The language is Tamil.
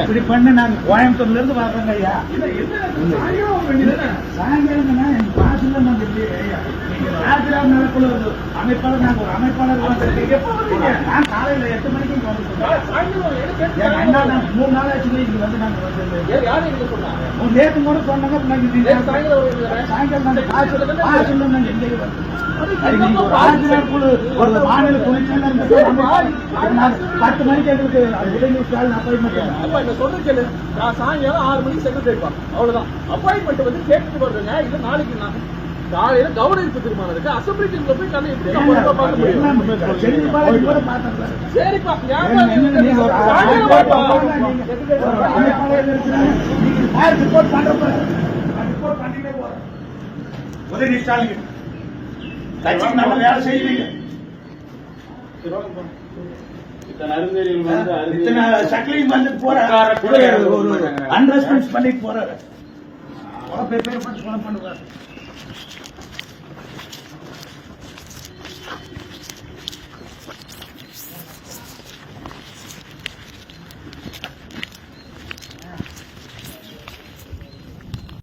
இப்படி பண்ண நாங்க கோயம்புத்தூர்ல இருந்து வர்றோங்க ஐயா. சாயங்காலம் ஒரு அமைப்பாளர் நாங்க ஒரு? நான் காலையில எட்டு மணிக்கு மூணு நாள் ஆச்சு இங்க வந்து நாங்க வந்து நேத்து கூட சொன்னாங்க இது- சாயங்காலம் குழு ஒரு மாநில துணைச்செயலர் பத்து மணிக்கு எங்களுக்கு உதவி ஸ்டாலின் அப்பாயின்மெண்ட் கேளு. நான் சாயங்காலம் ஆறு மணிக்கு இருப்பான். அவ்வளவுதான். Appointment வந்து கேட்டுட்டு வருதுங்க இல்ல நாளைக்கு நான் காலையில கவர்னருக்கு தீர்மானம் இருக்கு. அசம்பிளி டீம்ல போய் நான் எப்படி பொறுப்பா பார்க்க முடியும். சரிப்பா. உதயநிதி ஸ்டாலின். கட்சிக்கு நல்ல வேலை செய்வீங்க இத்தனை அறிஞர்கள் வந்து இத்தனை அறிஞர் சக்லிங் வந்து போற உட்கார கூட ஒரு- ஒரு மாட்டாங்க. அண்டர்ஸ்டாண்ட் பண்ணிட்டு போறாரு. பேர் பண்ணி பண்ணுவாரு. どうぞ。